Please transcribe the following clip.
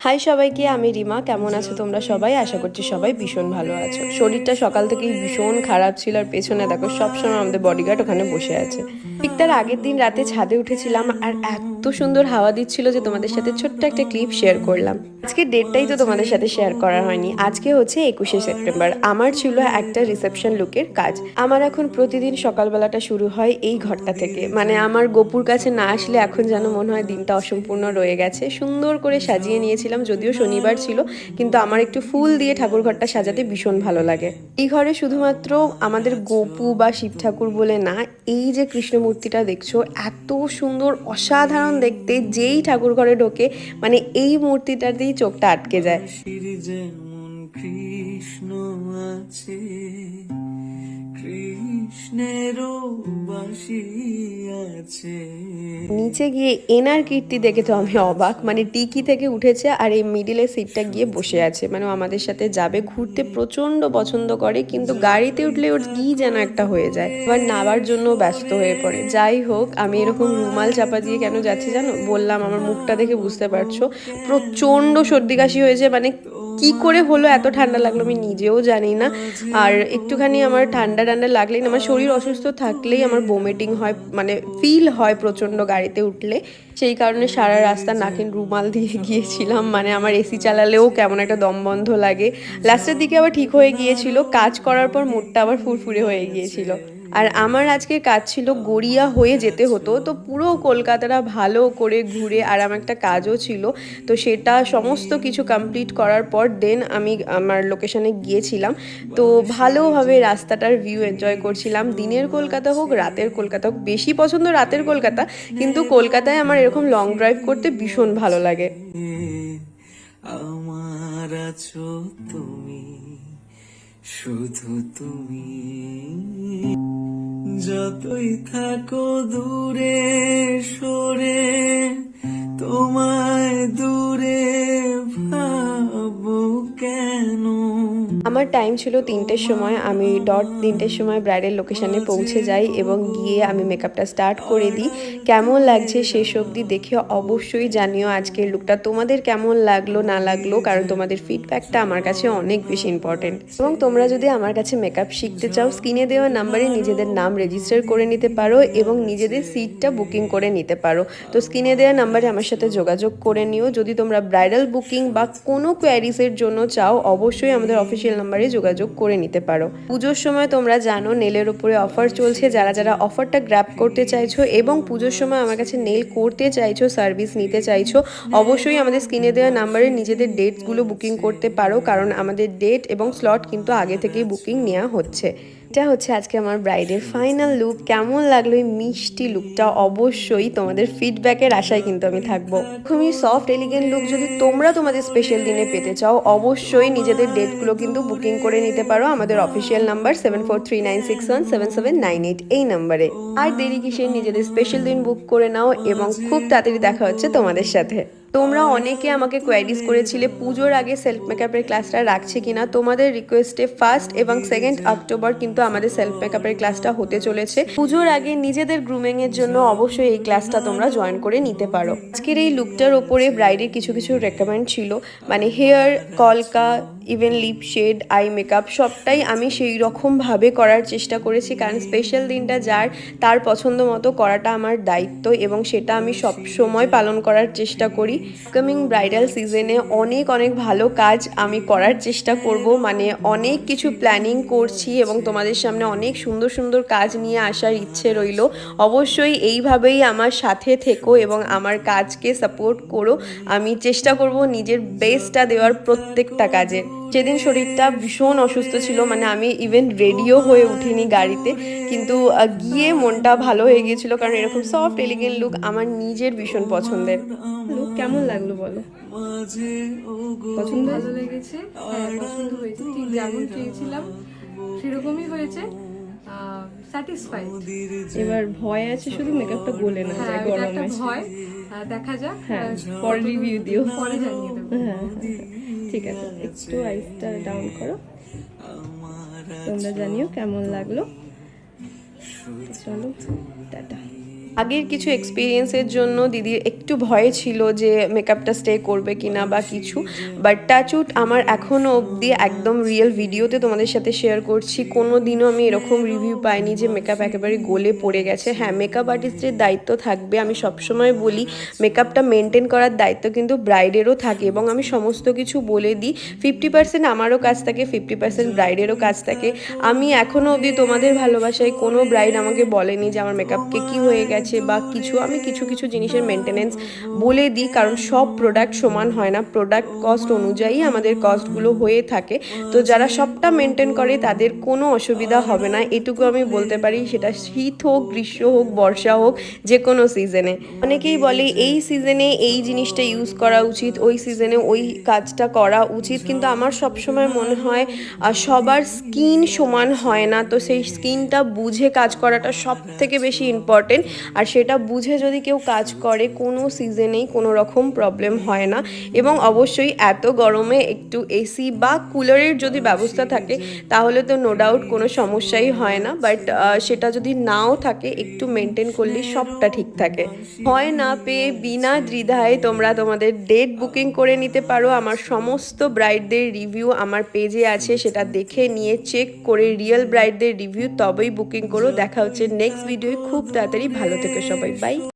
High সবাইকে, আমি রিমা। কেমন আছো তোমরা সবাই? আশা করছি সবাই ভীষণ ভালো আছো। শরীরটা সকাল থেকেই ভীষণ খারাপ ছিল আর পেছনে দেখো সবসময় আমাদের বডিগার্ড ওখানে বসে আছে। ঠিক তার আগের দিন রাতে ছাদে উঠেছিলাম আর এত সুন্দর হাওয়া দিচ্ছিল যে তোমাদের সাথে ছোট্ট একটা ক্লিপ শেয়ার করলাম। আজকে ডেটটাই তো তোমাদের সাথে শেয়ার করা হয়নি। আজকে হচ্ছে একুশে সেপ্টেম্বর। আমার ছিল একটা রিসেপশন লুকের কাজ। আমার এখন প্রতিদিন সকালবেলাটা শুরু হয় এই ঘরটা থেকে। মানে আমার গোপুর কাছে না আসলে এখন যেন মনে হয় দিনটা অসম্পূর্ণ রয়ে গেছে। সুন্দর করে সাজিয়ে নিয়েছিলাম, যদিও শনিবার ছিল, কিন্তু আমার একটু ফুল দিয়ে ঠাকুর ঘরটা সাজাতে ভীষণ ভালো লাগে। এই ঘরে শুধুমাত্র আমাদের গোপু বা শিব ঠাকুর বলে না, এই যে কৃষ্ণ মূর্তিটা দেখছ, এত সুন্দর, অসাধারণ দেখতে, যেই ঠাকুর ঘরে ঢোকে মানে এই মূর্তিটাতেই চোখটা আটকে যায়। কৃষ্ণ আছে কৃষ্ণেরও বাসি আছে। নিচে গিয়ে এনার কীর্তি দেখে তো আমি অবাক। মানে টিকি থেকে উঠেছে আর এই মিডিলের সিটটা গিয়ে বসে আছে। মানে আমাদের সাথে যাবে, ঘুরতে প্রচণ্ড পছন্দ করে, কিন্তু গাড়িতে উঠলে ওর কি যেন একটা হয়ে যায়। এবার নাবার জন্য ব্যস্ত হয়ে পড়ে। যাই হোক, আমি এরকম রুমাল চাপা দিয়ে কেন যাচ্ছি জানো? বললাম, আমার মুখটা দেখে বুঝতে পারছ। প্রচণ্ড সর্দি কাশি হয়েছে মানে কি করে হলো? এত ঠান্ডা লাগল আমি নিজেও জানি না। আর একটুখানি আমার ঠান্ডা ঠান্ডা লাগলেই আমার শরীর অসুস্থ থাকলেই আমার বমিটিং হয় মানে ফিল হয় প্রচণ্ড গাড়িতে উঠলে। সেই কারণে সারা রাস্তা নাকের রুমাল দিয়ে গিয়েছিলাম মানে আমার এসি চালালেও কেমন একটা দম বন্ধ লাগে। লাস্টের দিকে আবার ঠিক হয়ে গিয়েছিল, কাজ করার পর মুডটা আবার ফুরফুরে হয়ে গিয়েছিল। আর আমার আজকে কাজ ছিল গড়িয়া হয়ে যেতে হতো, তো পুরো কলকাতাটা ভালো করে ঘুরে আর আমার একটা কাজও ছিল, তো সেটা সমস্ত কিছু কমপ্লিট করার পর দেন আমি আমার লোকেশনে গিয়েছিলাম, তো ভালোভাবে রাস্তাটার ভিউ এনজয় করছিলাম। দিনের কলকাতা হোক, রাতের কলকাতা হোক, বেশি পছন্দ রাতের কলকাতা, কিন্তু কলকাতায় আমার এরকম লং ড্রাইভ করতে ভীষণ ভালো লাগে। আমার আছো তুমি, শুধু তুমি। যতই থাকো দূরে সরে তোমায় দূরে আমার টাইম ছিল তিনটের সময়, আমি ডট তিনটের সময় ব্রাইডের লোকেশনে পৌঁছে যাই এবং গিয়ে আমি মেকআপটা স্টার্ট করে দিই। কেমন লাগছে শেষ অবধি দেখে অবশ্যই জানিও আজকের লুকটা তোমাদের কেমন লাগল, না লাগল, কারণ তোমাদের ফিডব্যাকটা আমার কাছে অনেক বেশি ইম্পর্টেন্ট এবং তোমরা যদি আমার কাছে মেকআপ শিখতে চাও স্ক্রিনে দেওয়া নাম্বারে নিজেদের নাম রেজিস্টার করে নিতে পারো এবং নিজেদের সিটটা বুকিং করে নিতে পারো। তো স্ক্রিনে দেওয়া নাম্বারে আমার সাথে যোগাযোগ করে নিও। যদি তোমরা ব্রাইডাল বুকিং বা কোনো কোয়ারিজের জন্য চাও, অবশ্যই আমাদের অফিসিয়াল নাম্বারে যোগাযোগ করে নিতে পারো। পুজোর সময় তোমরা জানো, নেলের উপরে অফার চলছে। যারা যারা অফারটা গ্র্যাপ করতে চাইছো এবং পুজোর সময় আমার কাছে নেল করতে চাইছো সার্ভিস নিতে চাইছো, অবশ্যই আমাদের স্ক্রিনে দেওয়া নাম্বারে নিজেদের ডেটসগুলো বুকিং করতে পারো। কারণ আমাদের ডেট এবং স্লট কিন্তু আগে থেকেই বুকিং নেওয়া হচ্ছে। এটা হচ্ছে আজকে আমার ব্রাইডের ফাইনাল লুক কেমন লাগল এই মিষ্টি লুকটা অবশ্যই তোমাদের ফিডব্যাকের আশায় কিন্তু আমি থাকব। খুবই সফট এলিগেন্ট লুক যদি তোমরা তোমাদের স্পেশাল দিনে পেতে চাও, অবশ্যই নিজেদের ডেটগুলো কিন্তু বুকিং করে নিতে পারো আমাদের official number seven four three nine six one seven seven nine eight এই নাম্বারে আর দেরি কিসে নিজেদের স্পেশাল দিন বুক করে নাও এবং খুব তাড়াতাড়ি দেখা হচ্ছে তোমাদের সাথে। তোমরা অনেকে আমাকে কোয়ারিজ করেছিলে পুজোর আগে সেলফ মেকআপের ক্লাসটা রাখছে কিনা? তোমাদের রিকোয়েস্টে ফার্স্ট এবং সেকেন্ড অক্টোবর কিন্তু আমাদের সেলফ মেকআপের ক্লাসটা হতে চলেছে। পুজোর আগে নিজেদের গ্রুমিং এর জন্য অবশ্যই এই ক্লাসটা তোমরা জয়েন করে নিতে পারো। আজকের এই লুকটার ওপরে ব্রাইডের কিছু কিছু রেকমেন্ড ছিল মানে হেয়ার কলকা even lip shade eye makeup সবটাই আমি সেই রকমভাবে করার চেষ্টা করেছি। কারণ স্পেশাল দিনটা যার, তার পছন্দ মতো করাটা আমার দায়িত্ব এবং সেটা আমি সব সময় পালন করার চেষ্টা করি। কামিং ব্রাইডাল সিজনে অনেক অনেক ভালো কাজ আমি করার চেষ্টা করব। মানে অনেক কিছু প্ল্যানিং করছি এবং তোমাদের সামনে অনেক সুন্দর সুন্দর কাজ নিয়ে আসার ইচ্ছে রইল। অবশ্যই এইভাবেই আমার সাথে থেকো এবং আমার কাজকে সাপোর্ট করো। আমি চেষ্টা করব নিজের বেস্টটা দেওয়ার প্রত্যেকটা কাজে। যেদিন শরীরটা ভীষণ অসুস্থ ছিল মানে আমি ইভেন রেডিও হয়ে উঠিনি গাড়িতে কিন্তু গিয়ে মনটা ভালো হয়ে গিয়েছিল কারণ এরকম সফট এলিগেন্ট লুক আমার নিজের ভীষণ পছন্দের। লুক কেমন লাগল বলো? পছন্দ ভালো লেগেছে? হ্যাঁ পছন্দ হয়েছে। ঠিক যেমন চেয়েছিলাম সেরকমই হয়েছে। স্যাটিসফাইড এবার ভয় আছে শুধু মেকআপটা গলে না হ্যাঁ এটা একটা ভয়। দেখা যাক হ্যাঁ পরে রিভিউ দিও। পরে জানিয়ে দেবো। হ্যাঁ। ঠিক আছে একটু আইসটা ডাউন করো। তোমরা জানিও কেমন লাগল। চলো টাটা। আগের কিছু এক্সপিরিয়েন্সের জন্য দিদির একটু ভয় ছিল যে মেকআপটা স্টে করবে কিনা বা কিছু বাট টাচুট আমার এখনও অবধি একদম রিয়েল ভিডিওতে তোমাদের সাথে শেয়ার করছি। কোনো দিনও আমি এরকম রিভিউ পাইনি যে মেকআপ একেবারে গলে পড়ে গেছে। হ্যাঁ মেকআপ আর্টিস্টের দায়িত্ব থাকবে। আমি সবসময় বলি মেকআপটা মেনটেন করার দায়িত্ব কিন্তু ব্রাইডেরও থাকে এবং আমি সমস্ত কিছু বলে দিই। ফিফটি পার্সেন্ট আমারও কাজ থাকে ফিফটি পার্সেন্ট ব্রাইডেরও কাজ থাকে। আমি এখনও অবধি তোমাদের ভালোবাসায় কোনো ব্রাইড আমাকে বলেনি যে আমার মেকআপকে কি হয়ে গেছে। বা কিছু, আমি কিছু কিছু জিনিসের মেনটেনেন্স বলে দিই, কারণ সব প্রোডাক্ট সমান হয় না। প্রোডাক্ট কস্ট অনুযায়ী আমাদের কস্টগুলো হয়ে থাকে। তো যারা সবটা মেনটেন করে, তাদের কোনো অসুবিধা হবে না। এটুকু আমি বলতে পারি, সেটা শীত হোক, গ্রীষ্ম হোক, বর্ষা হোক, যে কোনো সিজনে অনেকেই বলে, এই সিজনে এই জিনিসটা ইউজ করা উচিত, ওই সিজনে ওই কাজটা করা উচিত। কিন্তু আমার সবসময় মনে হয় সবার স্কিন সমান হয় না। তো সেই স্কিনটা বুঝে কাজ করাটা সব থেকে বেশি ইম্পর্টেন্ট আর সেটা বুঝে যদি কেউ কাজ করে, কোনো সিজনেই কোনো রকম প্রবলেম হয় না। এবং অবশ্যই এত গরমে একটু এসি বা কুলারের যদি ব্যবস্থা থাকে, তাহলে তো নো ডাউট কোনো সমস্যাই হয় না। বাট সেটা যদি নাও থাকে, একটু মেনটেন করলে সবটা ঠিক থাকে। হয় না পেয়ে বিনা দ্বিধায় তোমরা তোমাদের ডেট বুকিং করে নিতে পারো। আমার সমস্ত ব্রাইডদের রিভিউ আমার পেজে আছে, সেটা দেখে নিয়ে চেক করে রিয়েল ব্রাইডদের রিভিউ তবেই বুকিং করো। দেখা হচ্ছে নেক্সট ভিডিওয় খুব তাড়াতাড়ি ভালো থেকে সবাই বাই